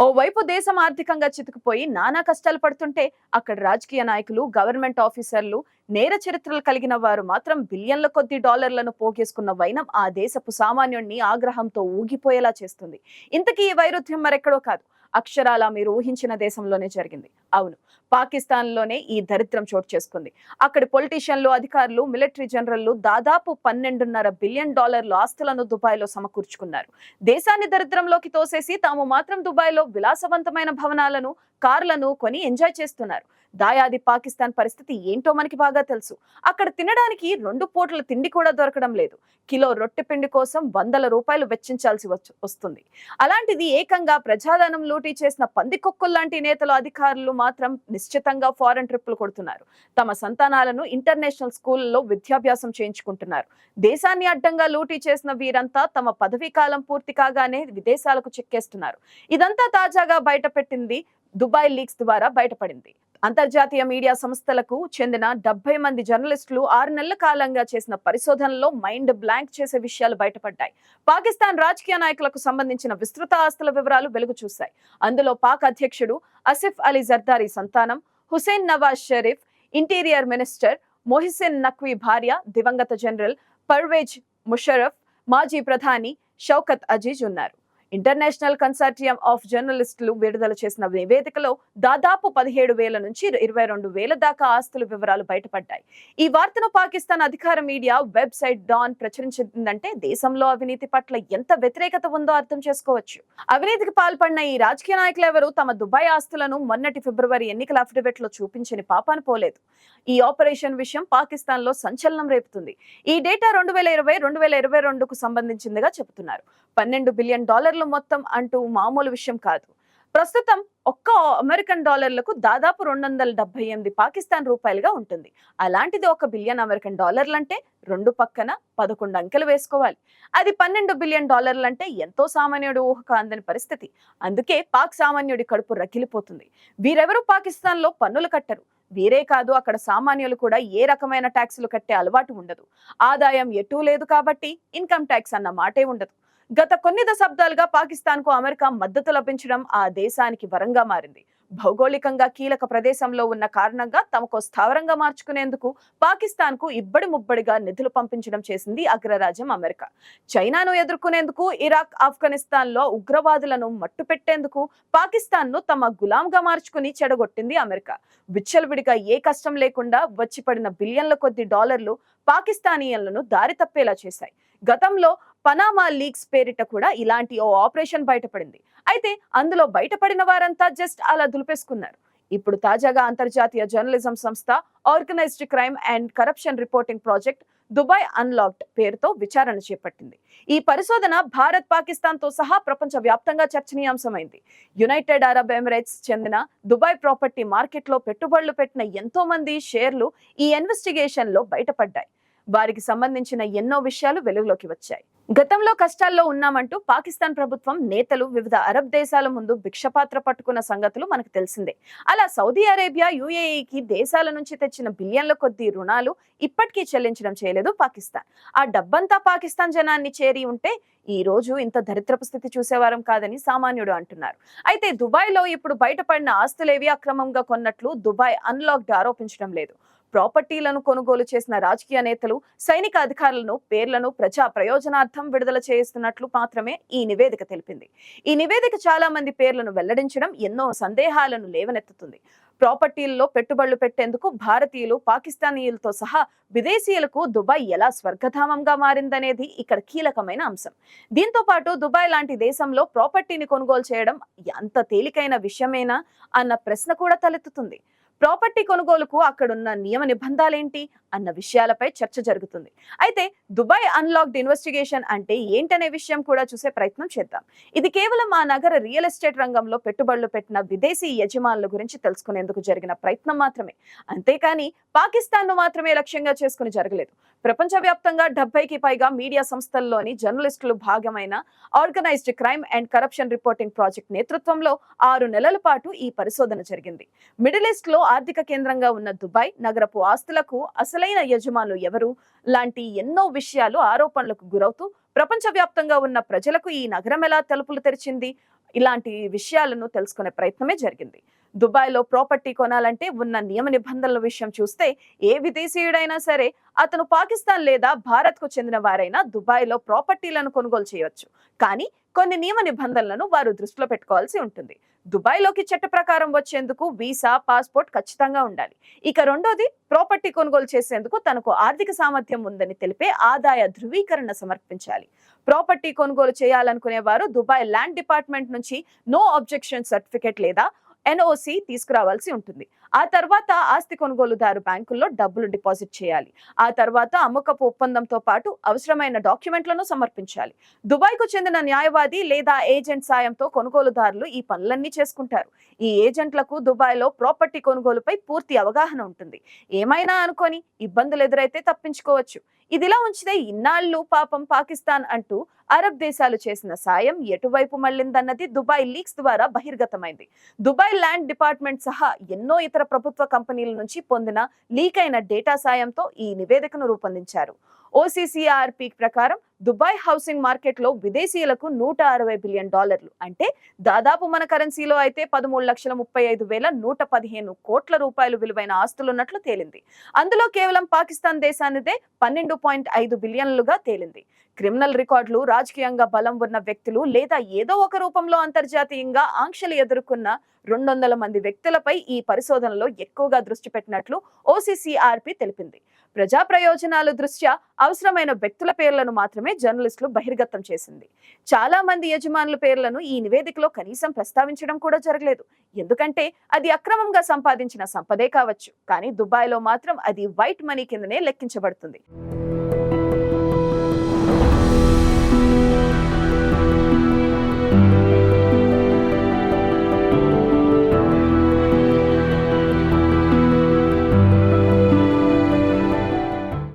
ఓవైపు దేశం ఆర్థికంగా చితుకుపోయి నానా కష్టాలు పడుతుంటే అక్కడ రాజకీయ నాయకులు గవర్నమెంట్ ఆఫీసర్లు నేర చరిత్రలు కలిగిన వారు మాత్రం బిలియన్ల కొద్ది డాలర్లను పోగేసుకున్న వైనం ఆ దేశపు సామాన్యుణ్ణి ఆగ్రహంతో ఊగిపోయేలా చేస్తుంది. ఇంతకీ ఈ వైరుధ్యం మరెక్కడో కాదు. అక్షరాల మీరు ఊహించిన దేశంలోనే జరిగింది. అవును పాకిస్తాన్లోనే ఈ దరిద్రం చోటు చేసుకుంది. అక్కడి పొలిటీషియన్లు అధికారులు మిలిటరీ జనరల్లు దాదాపు పన్నెండున్నర బిలియన్ డాలర్ల ఆస్తులను దుబాయ్లో సమకూర్చుకున్నారు. దేశాన్ని దరిద్రంలోకి తోసేసి తాము మాత్రం దుబాయ్లో విలాసవంతమైన భవనాలను కార్లను కొని ఎంజాయ్ చేస్తున్నారు. దాయాది పాకిస్తాన్ పరిస్థితి ఏంటో మనకి బాగా తెలుసు. అక్కడ తినడానికి రెండు పూటల తిండి కూడా దొరకడం లేదు. కిలో రొట్టె పిండి కోసం వందల రూపాయలు వెచ్చించాల్సి వస్తుంది. అలాంటిది ఏకంగా ప్రజాధనం లూటీ చేసిన పందికొక్కుల్లాంటి నేతలు అధికారులు మాత్రం నిశ్చితంగా ఫారెన్ ట్రిప్పులు కొడుతున్నారు. తమ సంతానాలను ఇంటర్నేషనల్ స్కూల్లో విద్యాభ్యాసం చేయించుకుంటున్నారు. దేశాన్ని అడ్డంగా లూటీ చేసిన వీరంతా తమ పదవీ కాలం పూర్తి కాగానే విదేశాలకు చెక్కేస్తున్నారు. ఇదంతా తాజాగా బయటపెట్టింది దుబాయ్ లీక్స్ ద్వారా బయటపడింది. అంతర్జాతీయ మీడియా సంస్థలకు చెందిన డెబ్బై మంది జర్నలిస్టులు ఆరు నెలల కాలంగా చేసిన పరిశోధనలో మైండ్ బ్లాంక్ చేసే విషయాలు బయటపడ్డాయి. పాకిస్తాన్ రాజకీయ నాయకులకు సంబంధించిన విస్తృత ఆస్తుల వివరాలు వెలుగు చూశాయి. అందులో పాక్ అధ్యక్షుడు అసిఫ్ అలీ జర్దారీ సంతానం హుసేన్ నవాజ్ షరీఫ్ ఇంటీరియర్ మినిస్టర్ మొహిసిన్ నఖ్వీ భార్య దివంగత జనరల్ పర్వేజ్ ముషరఫ్ మాజీ ప్రధాని షౌకత్ అజీజ్ ఉన్నారు. ఇంటర్నేషనల్ కన్సార్టియం ఆఫ్ జర్నలిస్టులు విడుదల చేసిన నివేదికలో దాదాపు పదిహేడు వేల నుంచి ఇరవై రెండు వేల దాకా ఆస్తుల వివరాలు బయటపడ్డాయి. ఈ వార్తను పాకిస్తాన్ అధికార మీడియా వెబ్సైట్ డాన్ ప్రచురించిందంటే దేశంలో అవినీతి పట్ల ఎంత వ్యతిరేకత ఉందో అర్థం చేసుకోవచ్చు. అవినీతికి పాల్పడిన ఈ రాజకీయ నాయకులు ఎవరు? తమ దుబాయ్ ఆస్తులను మొన్నటి ఫిబ్రవరి ఎన్నికల అఫిడవిట్లో చూపించని పాపాను పోలేదు. ఈ ఆపరేషన్ విషయం పాకిస్తాన్లో సంచలనం రేపుతుంది. ఈ డేటా రెండు వేల ఇరవై రెండు వేల ఇరవై రెండుకు సంబంధించిందిగా చెబుతున్నారు. పన్నెండు బిలియన్ డాలర్లు మొత్తం అంటూ మామూలు విషయం కాదు. ప్రస్తుతం ఒక్క అమెరికన్ డాలర్లకు దాదాపు రెండు వందల డెబ్బై ఎనిమిది పాకిస్తాన్ రూపాయలుగా ఉంటుంది. అలాంటిది ఒక బిలియన్ అమెరికన్ డాలర్లు అంటే రెండు పక్కన పదకొండు అంకెలు వేసుకోవాలి. అది పన్నెండు బిలియన్ డాలర్లు అంటే ఎంతో సామాన్యుడు ఊహక అందని పరిస్థితి. అందుకే పాక్ సామాన్యుడి కడుపు రగిలిపోతుంది. వీరెవరు పాకిస్తాన్లో పన్నులు కట్టరు. వీరే కాదు అక్కడ సామాన్యులు కూడా ఏ రకమైన ట్యాక్సులు కట్టే అలవాటు ఉండదు. ఆదాయం ఎటూ లేదు కాబట్టి ఇన్కమ్ ట్యాక్స్ అన్న మాటే ఉండదు. గత కొన్ని దశాబ్దాలుగా పాకిస్తాన్కు అమెరికా మద్దతు లభించడం ఆ దేశానికి వరంగా మారింది. భౌగోళికంగా కీలక ప్రదేశంలో ఉన్న కారణంగా తమకు స్థావరంగా మార్చుకునేందుకు పాకిస్తాన్కు ఇబ్బడి ముబ్బడిగా నిధులు పంపించడం చేసింది అగ్రరాజ్యం అమెరికా. చైనాను ఎదుర్కొనేందుకు ఇరాక్ ఆఫ్ఘనిస్తాన్లో ఉగ్రవాదులను మట్టుపెట్టేందుకు పాకిస్తాన్ను తమ గులాంగా మార్చుకుని చెడగొట్టింది అమెరికా. విచ్చలవిడిగా ఏ కష్టం లేకుండా వచ్చి పడిన బిలియన్ల కొద్ది డాలర్లు పాకిస్తానీయులను దారి తప్పేలా చేశాయి. గతంలో పనామా లీగ్స్ పేరిట కూడా ఇలాంటి ఓ ఆపరేషన్ బయటపడింది. అయితే అందులో బయటపడిన వారంతా జస్ట్ అలా దులిపేసుకున్నారు. ఇప్పుడు తాజాగా అంతర్జాతీయ జర్నలిజం సంస్థ organised crime and corruption reporting project Dubai unlocked పేరుతో విచారణ చేపట్టింది. ఈ పరిశోధన భారత్ పాకిస్తాన్తో సహా ప్రపంచ వ్యాప్తంగా చర్చనీయాంశమైంది. యునైటెడ్ అరబ్ ఎమిరేట్స్ చెందిన దుబాయ్ ప్రాపర్టీ మార్కెట్లో పెట్టుబడులు పెట్టిన ఎంతో మంది షేర్లు ఈ ఇన్వెస్టిగేషన్లో బయటపడ్డాయి. వారికి సంబంధించిన ఎన్నో విషయాలు వెలుగులోకి వచ్చాయి. గతంలో కష్టాల్లో ఉన్నామంటూ పాకిస్తాన్ ప్రభుత్వం నేతలు వివిధ అరబ్ దేశాల ముందు భిక్షపాత్ర పట్టుకున్న సంగతులు మనకు తెలిసిందే. అలా సౌదీ అరేబియా యుఏఈకి దేశాల నుంచి తెచ్చిన బిలియన్ల కొద్ది రుణాలు ఇప్పటికీ చెల్లించడం చేయలేదు పాకిస్తాన్. ఆ డబ్బంతా పాకిస్తాన్ జనాన్ని చేరి ఉంటే ఈ రోజు ఇంత దరిద్రపు స్థితి చూసేవారం కాదని సామాన్యుడు అంటున్నారు. అయితే దుబాయ్లో ఇప్పుడు బయటపడిన ఆస్తులేవి అక్రమంగా కొన్నట్లు దుబాయ్ అన్లాక్డ్ ఆరోపించడం లేదు. ప్రాపర్టీలను కొనుగోలు చేసిన రాజకీయ నేతలు సైనిక అధికారులను పేర్లను ప్రజా ప్రయోజనార్థం విడుదల చేస్తున్నట్లు మాత్రమే ఈ నివేదిక తెలిపింది. ఈ నివేదిక చాలా మంది పేర్లను వెల్లడించడం ఎన్నో సందేహాలను లేవనెత్తుతుంది. ప్రాపర్టీల్లో పెట్టుబడులు పెట్టేందుకు భారతీయులు పాకిస్తానీయులతో సహా విదేశీయులకు దుబాయ్ ఎలా స్వర్గధామంగా మారిందనేది ఇక్కడ కీలకమైన అంశం. దీంతో పాటు దుబాయ్ లాంటి దేశంలో ప్రాపర్టీని కొనుగోలు చేయడం అంత తేలికైన విషయమేనా అన్న ప్రశ్న కూడా తలెత్తుతుంది. ప్రాపర్టీ కొనుగోలుకు అక్కడున్న నియమ నిబంధనలేంటి అన్న విషయాలపై చర్చ జరుగుతుంది. అయితే దుబాయ్ అన్లాక్డ్ ఇన్వెస్టిగేషన్ అంటే ఏంటనే విషయం కూడా చూసే ప్రయత్నం చేద్దాం. ఇది కేవలం ఆ నగర రియల్ ఎస్టేట్ రంగంలో పెట్టుబడులు పెట్టిన విదేశీ యజమానుల గురించి తెలుసుకునేందుకు జరిగిన ప్రయత్నం మాత్రమే. అంతేకాని పాకిస్తాన్ను మాత్రమే లక్ష్యంగా చేసుకుని జరగలేదు. ప్రపంచవ్యాప్తంగా డెబ్బైకి పైగా మీడియా సంస్థల్లోని జర్నలిస్టులు భాగమైన organised crime and corruption reporting project నేతృత్వంలో ఆరు నెలల పాటు ఈ పరిశోధన జరిగింది. మిడిల్ ఈస్ట్లో ఆర్థిక కేంద్రంగా ఉన్న దుబాయ్ నగరపు ఆస్తులకు అసలైన యజమానులు ఎవరు? లాంటి ఎన్నో విషయాలు ఆరోపణలకు గురవుతూ ప్రపంచవ్యాప్తంగా ఉన్న ప్రజలకు ఈ నగరం ఎలా తలుపులు తెరిచింది? ఇలాంటి విషయాలను తెలుసుకునే ప్రయత్నమే జరిగింది. దుబాయ్లో ప్రాపర్టీ కొనాలంటే ఉన్న నియమ నిబంధనల విషయం చూస్తే ఏ విదేశీయుడైనా సరే అతను పాకిస్తాన్ లేదా భారత్కు చెందిన వారైనా దుబాయ్లో ప్రాపర్టీలను కొనుగోలు చేయవచ్చు. కానీ కొన్ని నియమ నిబంధనలను వారు దృష్టిలో పెట్టుకోవాల్సి ఉంటుంది. దుబాయ్లోకి చట్ట ప్రకారం వచ్చేందుకు వీసా పాస్పోర్ట్ ఖచ్చితంగా ఉండాలి. ఇక రెండోది ప్రాపర్టీ కొనుగోలు చేసేందుకు తనకు ఆర్థిక సామర్థ్యం ఉందని తెలిపే ఆదాయ ధృవీకరణ సమర్పించాలి. ప్రాపర్టీ కొనుగోలు చేయాలనుకునే వారు దుబాయ్ ల్యాండ్ డిపార్ట్మెంట్ నుంచి నో అబ్జెక్షన్ సర్టిఫికెట్ లేదా ఎన్ఓసి తీసుకురావాల్సి ఉంటుంది. ఆ తర్వాత ఆస్తి కొనుగోలుదారు బ్యాంకుల్లో డబ్బులు డిపాజిట్ చేయాలి. ఆ తర్వాత అమ్మకపు ఒప్పందంతో పాటు అవసరమైన డాక్యుమెంట్లను సమర్పించాలి. దుబాయ్కు చెందిన న్యాయవాది లేదా ఏజెంట్ సాయంతో కొనుగోలుదారులు ఈ పనులన్నీ చేసుకుంటారు. ఈ ఏజెంట్లకు దుబాయ్లో ప్రాపర్టీ కొనుగోలుపై పూర్తి అవగాహన ఉంటుంది. ఏమైనా అనుకొని ఇబ్బందులు ఎదురైతే తప్పించుకోవచ్చు. ఇదిలా ఉంచితే ఇన్నాళ్ళు పాపం పాకిస్తాన్ అంటూ అరబ్ దేశాలు చేసిన సాయం ఎటువైపు మళ్ళిందన్నది దుబాయ్ లీక్స్ ద్వారా బహిర్గతమైంది. దుబాయ్ ల్యాండ్ డిపార్ట్మెంట్ సహా ఎన్నో ఇతర ప్రభుత్వ కంపెనీల నుంచి పొందిన లీక్ అయిన డేటా సాయంతో ఈ నివేదికను రూపొందించారు. ఓసీసీఆర్పీ ప్రకారం దుబాయ్ హౌసింగ్ మార్కెట్లో విదేశీయులకు నూట అరవై బిలియన్ డాలర్లు. అంటే దాదాపు మన కరెన్సీలో అయితే పదమూడు లక్షల ముప్పై ఐదు వేల నూట పదిహేను కోట్ల రూపాయలు విలువైన ఆస్తులున్నట్లు తేలింది. అందులో కేవలం పాకిస్తాన్ దేశానిదే పన్నెండు పాయింట్ ఐదు బిలియన్లుగా తేలింది. క్రిమినల్ రికార్డులు రాజకీయంగా బలం ఉన్న వ్యక్తులు లేదా ఏదో ఒక రూపంలో అంతర్జాతీయంగా ఆంక్షలు ఎదుర్కొన్న రెండు వందల మంది వ్యక్తులపై ఈ పరిశోధనలో ఎక్కువగా దృష్టి పెట్టినట్లు ఓసీసీఆర్పి తెలిపింది. ప్రజా ప్రయోజనాల దృష్ట్యా అవసరమైన వ్యక్తుల పేర్లను మాత్రమే మాత్రమే జర్నలిస్టులు బహిర్గతం చేసింది. చాలా మంది యజమానుల పేర్లను ఈ నివేదికలో కనీసం ప్రస్తావించడం కూడా జరగలేదు. ఎందుకంటే అది అక్రమంగా సంపాదించిన సంపదే కావచ్చు. కానీ దుబాయ్లో మాత్రం అది వైట్ మనీ కిందనే లెక్కించబడుతుంది.